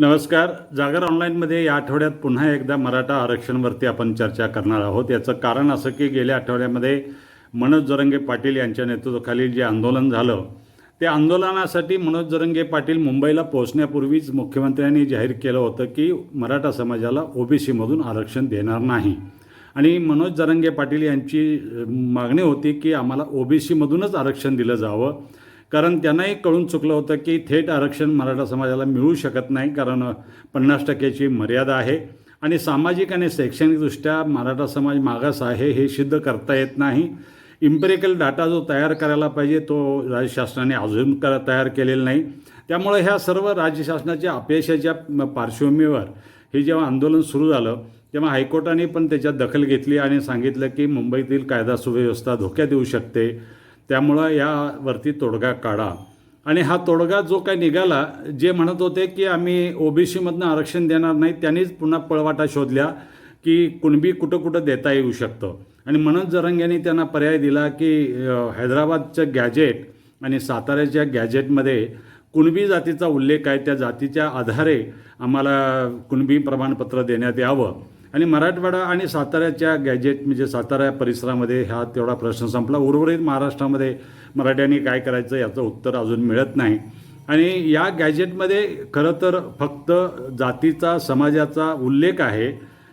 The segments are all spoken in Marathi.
नमस्कार. जागर ऑनलाईनमध्ये या आठवड्यात पुन्हा एकदा मराठा आरक्षणवरती आपण चर्चा करणार आहोत. याचं कारण असं की गेल्या आठवड्यामध्ये मनोज जरंगे पाटील यांच्या नेतृत्वाखाली जे आंदोलन झालं ते आंदोलनासाठी मनोज जरंगे पाटील मुंबईला पोहोचण्यापूर्वीच मुख्यमंत्र्यांनी जाहीर केलं होतं की मराठा समाजाला ओबीसीमधून आरक्षण देणार नाही. आणि मनोज जरंगे पाटील यांची मागणी होती की आम्हाला ओबीसीमधूनच आरक्षण दिलं जावं. कारण त्यांनाही कळून चुकलं होतं की थेट आरक्षण मराठा समाजाला मिळू शकत नाही कारण पन्नास टक्क्याची मर्यादा आहे. आणि सामाजिक आणि शैक्षणिकदृष्ट्या मराठा समाज मागास आहे हे सिद्ध करता येत नाही. इम्पेरिकल डाटा जो तयार करायला पाहिजे तो राज्य शासनाने अजून कर तयार केलेला नाही. त्यामुळे ह्या सर्व राज्य शासनाच्या अपयशाच्या पार्श्वभूमीवर हे जेव्हा आंदोलन सुरू झालं तेव्हा हायकोर्टाने पण त्याच्यात दखल घेतली आणि सांगितलं की मुंबईतील कायदा सुव्यवस्था धोक्यात येऊ शकते. त्यामुळं यावरती तोडगा काढा. आणि हा तोडगा जो काही निघाला जे म्हणत होते की आम्ही ओबीसीमधनं आरक्षण देणार नाही त्यांनीच पुन्हा पळवाटा शोधल्या की कुणबी कुठं कुठं देता येऊ शकतं. आणि मनोज जरंग यांनी त्यांना पर्याय दिला की हैदराबादचं गॅजेट आणि साताऱ्याच्या गॅजेटमध्ये कुणबी जातीचा उल्लेख आहे त्या जातीच्या आधारे आम्हाला कुणबी प्रमाणपत्र देण्यात यावं. आणि मराठवाडा आणि साताऱ्याच्या गॅजेट म्हणजे सातारा परिसरामध्ये हा तेवढा प्रश्न संपला. उर्वरित महाराष्ट्रामध्ये मराठ्यांनी काय करायचं याचं उत्तर अजून मिळत नाही. आणि या गॅजेटमध्ये खरं तर फक्त जातीचा समाजाचा उल्लेख आहे.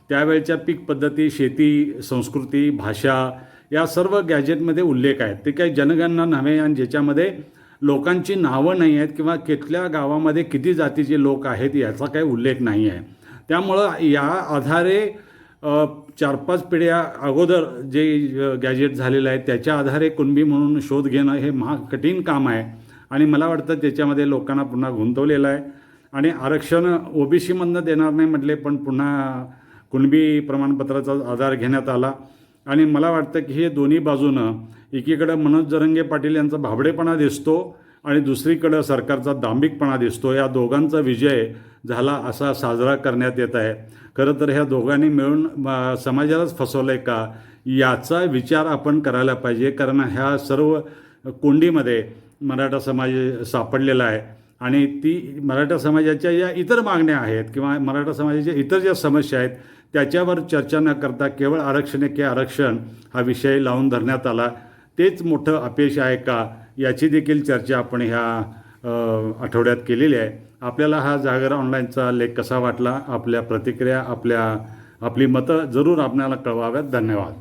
त्यावेळच्या पीक पद्धती शेती संस्कृती भाषा या सर्व गॅजेटमध्ये उल्लेख आहेत. ते काही जनगणना नव्हे आणि ज्याच्यामध्ये लोकांची नावं नाही आहेत किंवा कुठल्या गावामध्ये किती जातीचे लोक आहेत याचा काही उल्लेख नाही आहे. त्यामुळं या आधारे चार पाच पिढ्या अगोदर जे गॅजेट झालेलं आहे त्याच्या आधारे कुणबी म्हणून शोध घेणं हे महा कठीण काम आहे. आणि मला वाटतं त्याच्यामध्ये लोकांना पुन्हा गुंतवलेलं आहे. आणि आरक्षण ओबीसीमधनं देणार नाही म्हटले पण पुन्हा कुणबी प्रमाणपत्राचा आधार घेण्यात आला. आणि मला वाटतं की हे दोन्ही बाजूनं एकीकडं मनोज जरंगे पाटील यांचा भाबडेपणा दिसतो आणि दुसरीकडं सरकारचा दांभिकपणा दिसतो. या दोघांचा विजय झाला असा साजरा करण्यात येत आहे. खरं तर ह्या दोघांनी मिळून म, समाजालाच फसवलं आहे का? याचा विचार आपण करायला पाहिजे कारण ह्या सर्व कोंडीमध्ये मराठा समाज सापडलेला आहे. आणि ती मराठा समाजाच्या या इतर मागण्या आहेत किंवा मराठा समाजाच्या इतर ज्या समस्या आहेत त्याच्यावर चर्चा न करता केवळ आरक्षण आहे की आरक्षण हा विषय लावून धरण्यात आला. तेच मोठं अपयश आहे का? याची देखील चर्चा आपण ह्या आठवड्यात केलेली आहे. आपल्याला हा जागर ऑनलाईनचा लेख कसा वाटला? आपल्या प्रतिक्रिया आपल्या आपली मतं जरूर आपल्याला कळवाव्यात. धन्यवाद.